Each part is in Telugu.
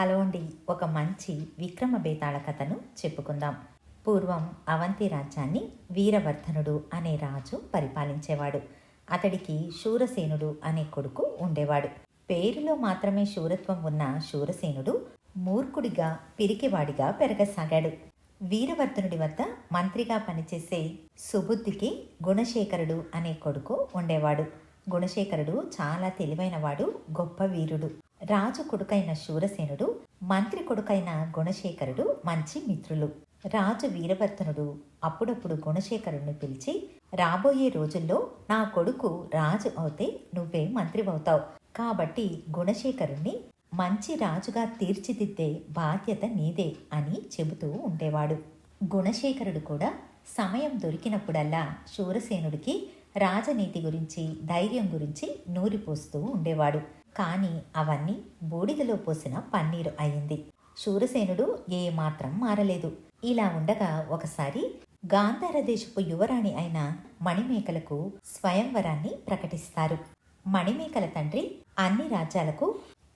హలో అండి ఒక మంచి విక్రమ బేతాళ కథను చెప్పుకుందాం. పూర్వం అవంతి రాజ్యాన్ని వీరవర్ధనుడు అనే రాజు పరిపాలించేవాడు. అతడికి శూరసేనుడు అనే కొడుకు ఉండేవాడు. పేరులో మాత్రమే శూరత్వం ఉన్న శూరసేనుడు మూర్ఖుడిగా పిరికివాడిగా పెరగసాగాడు. వీరవర్ధనుడి వద్ద మంత్రిగా పనిచేసే సుబుద్ధికి గుణశేఖరుడు అనే కొడుకు ఉండేవాడు. గుణశేఖరుడు చాలా తెలివైనవాడు గొప్ప వీరుడు. రాజు కొడుకైన శూరసేనుడు మంత్రి కొడుకైన గుణశేఖరుడు మంచి మిత్రులు. రాజు వీరవర్ధనుడు అప్పుడప్పుడు గుణశేఖరుడిని పిలిచి రాబోయే రోజుల్లో నా కొడుకు రాజు అవుతే నువ్వే మంత్రివవుతావు. కాబట్టి గుణశేఖరుణ్ణి మంచి రాజుగా తీర్చిదిద్దే బాధ్యత నీదే అని చెబుతూ ఉండేవాడు. గుణశేఖరుడు కూడా సమయం దొరికినప్పుడల్లా శూరసేనుడికి రాజనీతి గురించి ధైర్యం గురించి నూరిపోస్తూ ఉండేవాడు. కానీ అవన్నీ బూడిదలో పోసిన పన్నీరు అయింది. శూరసేనుడు ఏమాత్రం మారలేదు. ఇలా ఉండగా ఒకసారి గాంధార దేశపు యువరాణి అయిన మణిమేకలకు స్వయంవరాన్ని ప్రకటిస్తారు. మణిమేకల తండ్రి అన్ని రాజ్యాలకు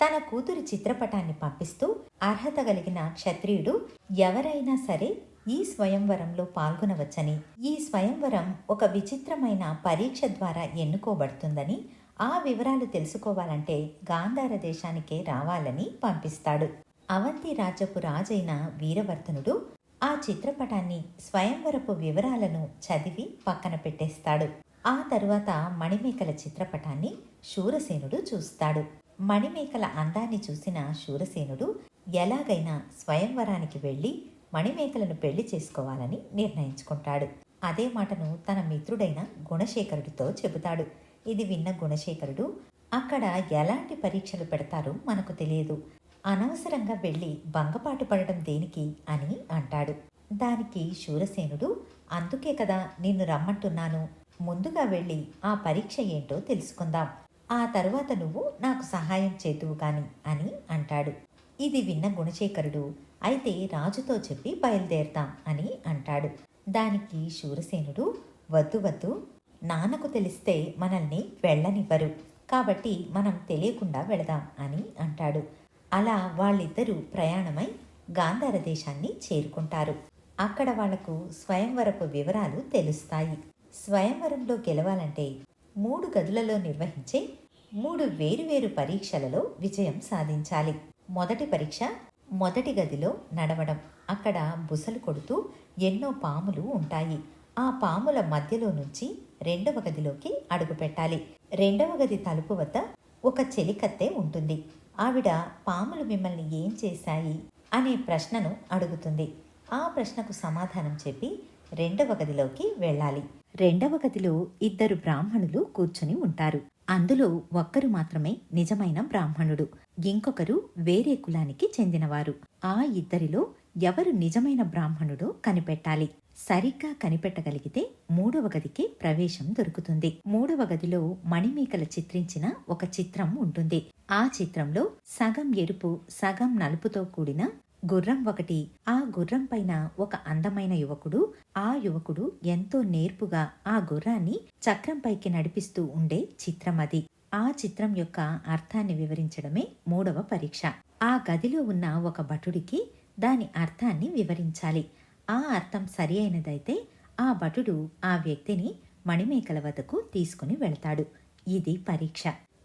తన కూతురి చిత్రపటాన్ని పంపిస్తూ అర్హత కలిగిన క్షత్రియుడు ఎవరైనా సరే ఈ స్వయంవరంలో పాల్గొనవచ్చని ఈ స్వయంవరం ఒక విచిత్రమైన పరీక్ష ద్వారా ఎన్నుకోబడుతుందని ఆ వివరాలు తెలుసుకోవాలంటే గాంధార దేశానికే రావాలని పంపిస్తాడు. అవంతి రాజపు రాజైన వీరవర్ధనుడు ఆ చిత్రపటాన్ని స్వయంవరపు వివరాలను చదివి పక్కన పెట్టేస్తాడు. ఆ తరువాత మణిమేకల చిత్రపటాన్ని శూరసేనుడు చూస్తాడు. మణిమేకల అందాన్ని చూసిన శూరసేనుడు ఎలాగైనా స్వయంవరానికి వెళ్ళి మణిమేకలను పెళ్ళి చేసుకోవాలని నిర్ణయించుకుంటాడు. అదే మాటను తన మిత్రుడైన గుణశేఖరుడితో చెబుతాడు. ఇది విన్న గుణశేఖరుడు అక్కడ ఎలాంటి పరీక్షలు పెడతారో మనకు తెలియదు. అనవసరంగా వెళ్ళి భంగపాటు పడడం దేనికి అని అంటాడు. దానికి శూరసేనుడు అందుకే కదా నిన్ను రమ్మంటున్నాను. ముందుగా వెళ్ళి ఆ పరీక్ష ఏంటో తెలుసుకుందాం. ఆ తరువాత నువ్వు నాకు సహాయం చేతువు కాని అని అంటాడు. ఇది విన్న గుణశేఖరుడు అయితే రాజుతో చెప్పి బయలుదేరుతాం అని అంటాడు. దానికి శూరసేనుడు వద్దు వద్దు నాన్నకు తెలిస్తే మనల్ని వెళ్ళనివ్వరు. కాబట్టి మనం తెలియకుండా వెళదాం అని అంటాడు. అలా వాళ్ళిద్దరూ ప్రయాణమై గాంధార దేశాన్ని చేరుకుంటారు. అక్కడ వాళ్ళకు స్వయంవరపు వివరాలు తెలుస్తాయి. స్వయంవరంలో గెలవాలంటే మూడు గదులలో నిర్వహించే మూడు వేరువేరు పరీక్షలలో విజయం సాధించాలి. మొదటి పరీక్ష మొదటి గదిలో నడవడం. అక్కడ బుసలు కొడుతూ ఎన్నో పాములు ఉంటాయి. ఆ పాముల మధ్యలో నుంచి రెండవ గదిలోకి అడుగుపెట్టాలి రెండవ గది తలుపు వద్ద ఒక చెలికత్తె ఉంటుంది. ఆవిడ పాములు మిమ్మల్ని ఏం చేశాయి? అనే ప్రశ్నను అడుగుతుంది. ఆ ప్రశ్నకు సమాధానం చెప్పి రెండవ గదిలోకి వెళ్ళాలి. రెండవ గదిలో ఇద్దరు బ్రాహ్మణులు కూర్చుని ఉంటారు. అందులో ఒక్కరు మాత్రమే నిజమైన బ్రాహ్మణుడు. ఇంకొకరు వేరే కులానికి చెందినవారు. ఆ ఇద్దరిలో ఎవరు నిజమైన బ్రాహ్మణుడో కనిపెట్టాలి. సరిగ్గా కనిపెట్టగలిగితే మూడవ గదికి ప్రవేశం దొరుకుతుంది. మూడవ గదిలో మణిమేకల చిత్రించిన ఒక చిత్రం ఉంటుంది. ఆ చిత్రంలో సగం ఎరుపు సగం నలుపుతో కూడిన గుర్రం ఒకటి. ఆ గుర్రం పైన ఒక అందమైన యువకుడు ఆ యువకుడు ఎంతో నేర్పుగా ఆ గుర్రాన్ని చక్రంపైకి నడిపిస్తూ ఉండే చిత్రం అది. ఆ చిత్రం యొక్క అర్థాన్ని వివరించడమే మూడవ పరీక్ష. ఆ గదిలో ఉన్న ఒక భటుడికి దాని అర్థాన్ని వివరించాలి. ఆ అర్థం సరి అయినదైతే ఆ భటుడు ఆ వ్యక్తిని మణిమేకల వద్దకు తీసుకుని వెళతాడు. ఇది పరీక్ష.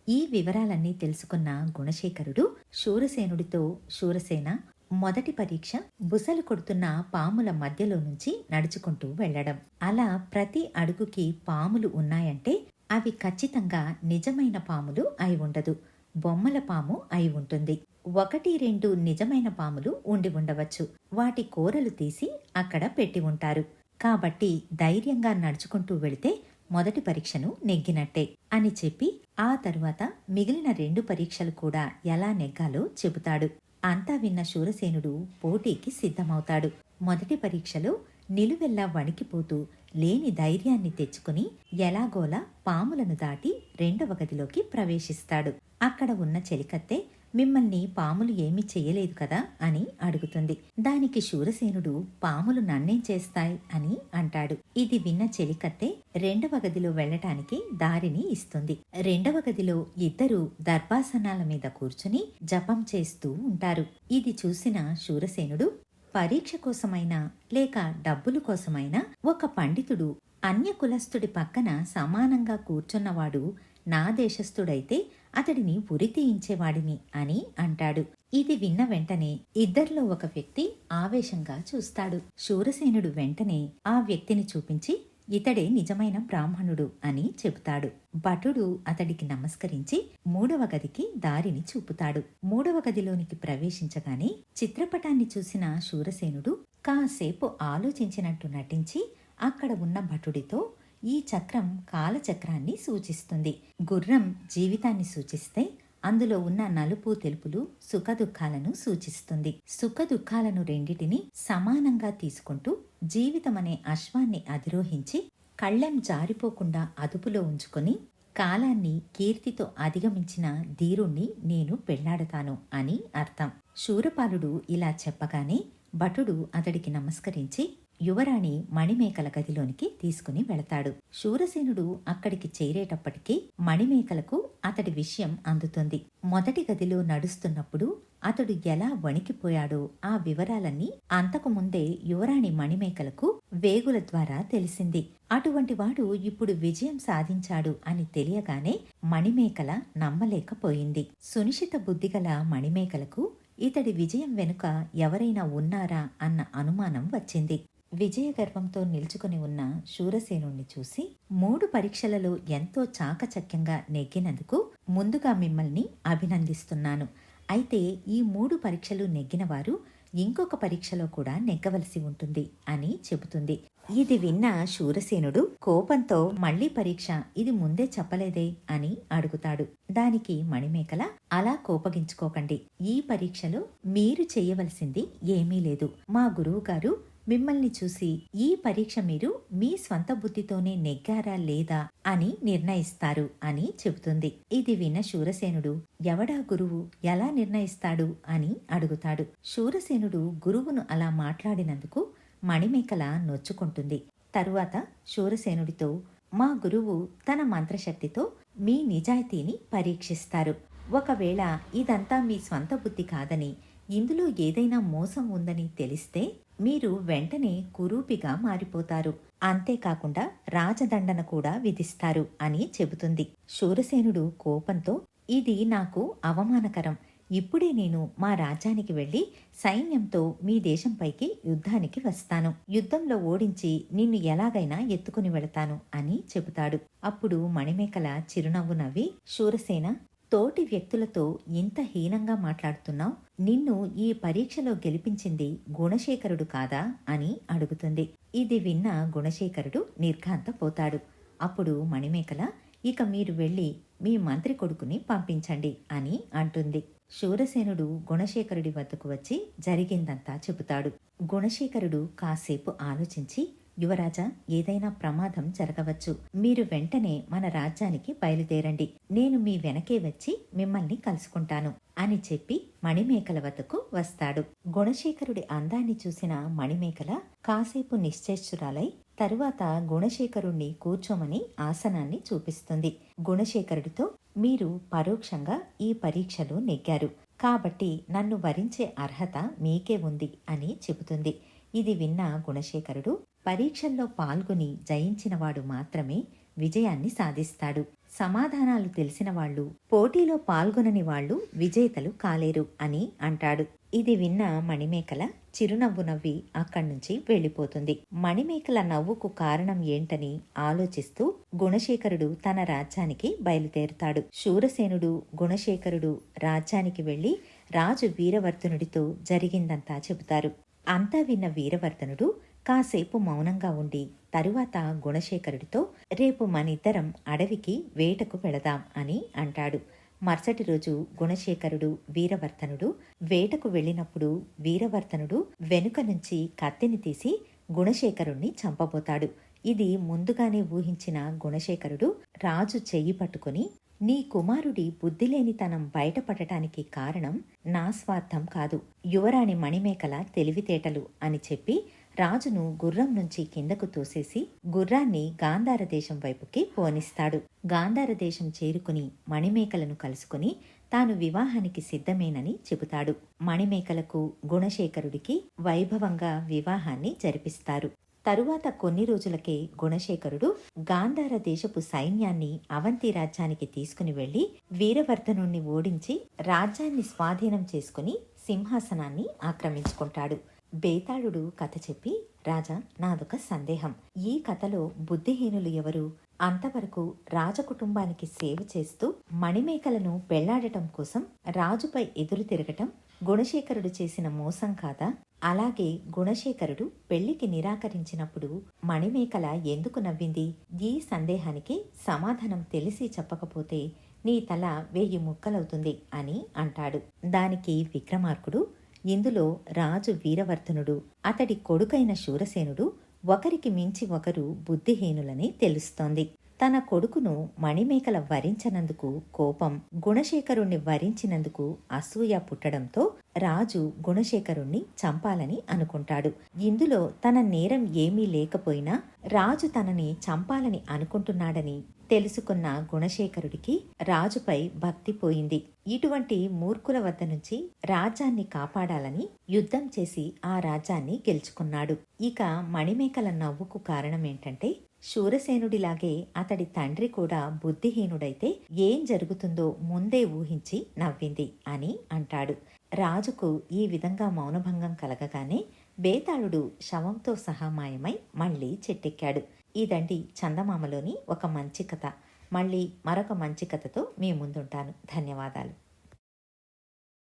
ఈ వివరాలన్నీ తెలుసుకున్న గుణశేఖరుడు శూరసేనుడితో శూరసేన మొదటి పరీక్ష బుసలు కొడుతున్న పాముల మధ్యలో నుంచి నడుచుకుంటూ వెళ్ళడం అలా ప్రతి అడుగుకి పాములు ఉన్నాయంటే అవి ఖచ్చితంగా నిజమైన పాములు అయి ఉండదు. బొమ్మల పాము అయి ఉంటుంది. ఒకటి రెండు నిజమైన పాములు ఉండి ఉండవచ్చు. వాటి కూరలు తీసి అక్కడ పెట్టి ఉంటారు. కాబట్టి ధైర్యంగా నడుచుకుంటూ వెళితే మొదటి పరీక్షను నెగ్గినట్టే అని చెప్పి ఆ తరువాత మిగిలిన రెండు పరీక్షలు కూడా ఎలా నెగ్గాలో చెబుతాడు. అంతా విన్న శూరసేనుడు పోటీకి సిద్ధమవుతాడు. మొదటి పరీక్షలో నిలువెల్లా వణికిపోతూ లేని ధైర్యాన్ని తెచ్చుకుని ఎలాగోలా పాములను దాటి రెండవ గదిలోకి ప్రవేశిస్తాడు. అక్కడ ఉన్న చెలికత్తె మిమ్మల్ని పాములు ఏమీ చేయలేదు కదా? అని అడుగుతుంది. దానికి శూరసేనుడు పాములు నన్నేం చేస్తాయి? అని అంటాడు. ఇది విన్న చెలికత్తె రెండవ గదిలో వెళ్ళటానికి దారిని ఇస్తుంది. రెండవ గదిలో ఇద్దరు దర్భాసనాల మీద కూర్చుని జపం చేస్తూ ఉంటారు. ఇది చూసిన శూరసేనుడు పరీక్ష కోసమైనా లేక డబ్బులు కోసమైనా ఒక పండితుడు అన్య కులస్థుడి పక్కన సమానంగా కూర్చున్నవాడు నా దేశస్థుడైతే అతడిని ఉరి తీయించేవాడిని అని అంటాడు. ఇది విన్న వెంటనే ఇద్దరిలో ఒక వ్యక్తి ఆవేశంగా చూస్తాడు. శూరసేనుడు వెంటనే ఆ వ్యక్తిని చూపించి ఇతడే నిజమైన బ్రాహ్మణుడు అని చెబుతాడు. భటుడు అతడికి నమస్కరించి మూడవ గదికి దారిని చూపుతాడు. మూడవ గదిలోనికి ప్రవేశించగానే చిత్రపటాన్ని చూసిన శూరసేనుడు కాసేపు ఆలోచించినట్టు నటించి అక్కడ ఉన్న భటుడితో ఈ చక్రం కాలచక్రాన్ని సూచిస్తుంది. గుర్రం జీవితాన్ని సూచిస్తే అందులో ఉన్న నలుపు తెలుపులు సుఖదుఖాలను సూచిస్తుంది. సుఖదుఖాలను రెండిటిని సమానంగా తీసుకుంటూ జీవితమనే అశ్వాన్ని అధిరోహించి కళ్ళెం జారిపోకుండా అదుపులో ఉంచుకొని కాలాన్ని కీర్తితో అధిగమించిన ధీరుణ్ణి నేను పెళ్ళాడతాను అని అర్థం. శూరపాలుడు ఇలా చెప్పగానే భటుడు అతడికి నమస్కరించి యువరాణి మణిమేకల గదిలోనికి తీసుకుని వెళతాడు. శూరసేనుడు అక్కడికి చేరేటప్పటికీ మణిమేకలకు అతడి విషయం అందుతుంది. మొదటి గదిలో నడుస్తున్నప్పుడు అతడు ఎలా వణికిపోయాడో ఆ వివరాలన్నీ అంతకు ముందే యువరాణి మణిమేకలకు వేగుల ద్వారా తెలిసింది. అటువంటి వాడు ఇప్పుడు విజయం సాధించాడు అని తెలియగానే మణిమేకల నమ్మలేకపోయింది. సునిశిత బుద్ధిగల మణిమేకలకు ఇతడి విజయం వెనుక ఎవరైనా ఉన్నారా అన్న అనుమానం వచ్చింది. విజయ గర్వంతో నిల్చుకుని ఉన్న శూరసేనుణ్ణి చూసి మూడు పరీక్షలలో ఎంతో చాకచక్యంగా నెగ్గినందుకు ముందుగా మిమ్మల్ని అభినందిస్తున్నాను. అయితే ఈ మూడు పరీక్షలు నెగ్గినవారు ఇంకొక పరీక్షలో కూడా నెగ్గవలసి ఉంటుంది అని చెబుతుంది. ఇది విన్న శూరసేనుడు కోపంతో మళ్ళీ పరీక్ష ఇది ముందే చెప్పలేదే అని అడుగుతాడు. దానికి మణిమేకల అలా కోపగించుకోకండి. ఈ పరీక్షలో మీరు చేయవలసింది ఏమీ లేదు. మా గురువు గారు మిమ్మల్ని చూసి ఈ పరీక్ష మీరు మీ స్వంత బుద్ధితోనే నెగ్గారా లేదా అని నిర్ణయిస్తారు అని చెబుతుంది. ఇది విన్న శూరసేనుడు ఎవడా గురువు? ఎలా నిర్ణయిస్తాడు? అని అడుగుతాడు. శూరసేనుడు గురువును అలా మాట్లాడినందుకు మణిమేకల నొచ్చుకుంటుంది. తరువాత శూరసేనుడితో మా గురువు తన మంత్రశక్తితో మీ నిజాయితీని పరీక్షిస్తారు. ఒకవేళ ఇదంతా మీ స్వంత బుద్ధి కాదని ఇందులో ఏదైనా మోసం ఉందని తెలిస్తే మీరు వెంటనే కురూపిగా మారిపోతారు. అంతేకాకుండా రాజదండన కూడా విధిస్తారు అని చెబుతుంది. శూరసేనుడు కోపంతో ఇది నాకు అవమానకరం. ఇప్పుడే నేను మా రాజ్యానికి వెళ్ళి సైన్యంతో మీ దేశంపైకి యుద్ధానికి వస్తాను. యుద్ధంలో ఓడించి నిన్ను ఎలాగైనా ఎత్తుకుని వెళతాను అని చెబుతాడు. అప్పుడు మణిమేకల చిరునవ్వు నవ్వి శూరసేన తోటి వ్యక్తులతో ఇంత హీనంగా మాట్లాడుతున్నావు? నిన్ను ఈ పరీక్షలో గెలిపించింది గుణశేఖరుడు కాదా? అని అడుగుతుంది. ఇది విన్న గుణశేఖరుడు నిర్ఘాంతపోతాడు. అప్పుడు మణిమేకల ఇక మీరు వెళ్ళి మీ మంత్రి కొడుకుని పంపించండి అని అంటుంది. శూరసేనుడు గుణశేఖరుడి వద్దకు వచ్చి జరిగిందంతా చెబుతాడు. గుణశేఖరుడు కాసేపు ఆలోచించి యువరాజా ఏదైనా ప్రమాదం జరగవచ్చు. మీరు వెంటనే మన రాజ్యానికి బయలుదేరండి. నేను మీ వెనకే వచ్చి మిమ్మల్ని కలుసుకుంటాను అని చెప్పి మణిమేకల వద్దకు వస్తాడు. గుణశేఖరుడి అందాన్ని చూసిన మణిమేకల కాసేపు నిశ్చేష్చురాలై తరువాత గుణశేఖరుణ్ణి కూర్చోమని ఆసనాన్ని చూపిస్తుంది. గుణశేఖరుడితో మీరు పరోక్షంగా ఈ పరీక్షలో నెగ్గారు. కాబట్టి నన్ను వరించే అర్హత మీకే ఉంది అని చెబుతుంది. ఇది విన్న గుణశేఖరుడు పరీక్షల్లో పాల్గొని జయించినవాడు మాత్రమే విజయాన్ని సాధిస్తాడు. సమాధానాలు తెలిసిన వాళ్ళు పోటీలో పాల్గొనని వాళ్ళు విజేతలు కాలేరు అని అంటాడు. ఇది విన్న మణిమేకల చిరునవ్వు నవ్వి అక్కడి నుంచి వెళ్ళిపోతుంది. మణిమేకల నవ్వుకు కారణం ఏంటని ఆలోచిస్తూ గుణశేఖరుడు తన రాజ్యానికి బయలుదేరుతాడు. శూరసేనుడు గుణశేఖరుడు రాజ్యానికి వెళ్ళి రాజు వీరవర్ధనుడితో జరిగిందంతా చెబుతారు. అంతా విన్న వీరవర్ధనుడు కాసేపు మౌనంగా ఉండి తరువాత గుణశేఖరుడితో రేపు మనిద్దరం అడవికి వేటకు వెళదాం అని అంటాడు. మరుసటి రోజు గుణశేఖరుడు వీరవర్ధనుడు వేటకు వెళ్ళినప్పుడు వీరవర్ధనుడు వెనుక నుంచి కత్తిని తీసి గుణశేఖరుణ్ణి చంపబోతాడు. ఇది ముందుగానే ఊహించిన గుణశేఖరుడు రాజు చెయ్యి పట్టుకుని నీ కుమారుడి బుద్ధిలేనితనం బయటపడటానికి కారణం నా స్వార్థం కాదు. యువరాణి మణిమేకల తెలివితేటలు అని చెప్పి రాజును గుర్రం నుంచి కిందకు తోసేసి గుర్రాన్ని గాంధార దేశం వైపుకి పోనిస్తాడు. గాంధార దేశం చేరుకుని మణిమేకలను కలుసుకుని తాను వివాహానికి సిద్ధమేనని చెబుతాడు. మణిమేకలకు గుణశేఖరుడికి వైభవంగా వివాహాన్ని జరిపిస్తారు. తరువాత కొన్ని రోజులకే గుణశేఖరుడు గాంధార దేశపు సైన్యాన్ని అవంతి రాజ్యానికి తీసుకుని వెళ్ళి వీరవర్ధనుణ్ణి ఓడించి రాజ్యాన్ని స్వాధీనం చేసుకుని సింహాసనాన్ని ఆక్రమించుకుంటాడు. బేతాళుడు కథ చెప్పి రాజా నాదొక సందేహం. ఈ కథలో బుద్ధిహీనులు ఎవరు? అంతవరకు రాజకుటుంబానికి సేవ చేస్తూ మణిమేకలను పెళ్ళాడటం కోసం రాజుపై ఎదురు తిరగటం గుణశేఖరుడు చేసిన మోసం కాదా? అలాగే గుణశేఖరుడు పెళ్ళికి నిరాకరించినప్పుడు మణిమేకల ఎందుకు నవ్వింది? ఈ సందేహానికి సమాధానం తెలిసి చెప్పకపోతే నీ తల వెయ్యి ముక్కలవుతుంది అని అంటాడు. దానికి విక్రమార్కుడు ఇందులో రాజు వీరవర్ధనుడు అతడి కొడుకైన శూరసేనుడు ఒకరికి మించి ఒకరు బుద్ధిహీనులని తెలుస్తోంది. తన కొడుకును మణిమేకల వరించనందుకు కోపం గుణశేఖరుణ్ణి వరించినందుకు అసూయ పుట్టడంతో రాజు గుణశేఖరుణ్ణి చంపాలని అనుకుంటాడు. ఇందులో తన నేరం ఏమీ లేకపోయినా రాజు తనని చంపాలని అనుకుంటున్నాడని తెలుసుకున్న గుణశేఖరుడికి రాజుపై భక్తి పోయింది. ఇటువంటి మూర్ఖుల వద్ద నుంచి రాజ్యాన్ని కాపాడాలని యుద్ధం చేసి ఆ రాజ్యాన్ని గెలుచుకున్నాడు. ఇక మణిమేకల నవ్వుకు కారణం ఏంటంటే శూరసేనుడిలాగే అతడి తండ్రి కూడా బుద్ధిహీనుడైతే ఏం జరుగుతుందో ముందే ఊహించి నవ్వింది అని అంటాడు. రాజుకు ఈ విధంగా మౌనభంగం కలగగానే బేతాళుడు శవంతో సహా మాయమై మళ్ళీ చెట్టెక్కాడు. ఇదండి చందమామలోని ఒక మంచి కథ. మళ్ళీ మరొక మంచి కథతో మీ ముందుంటాను. ధన్యవాదాలు.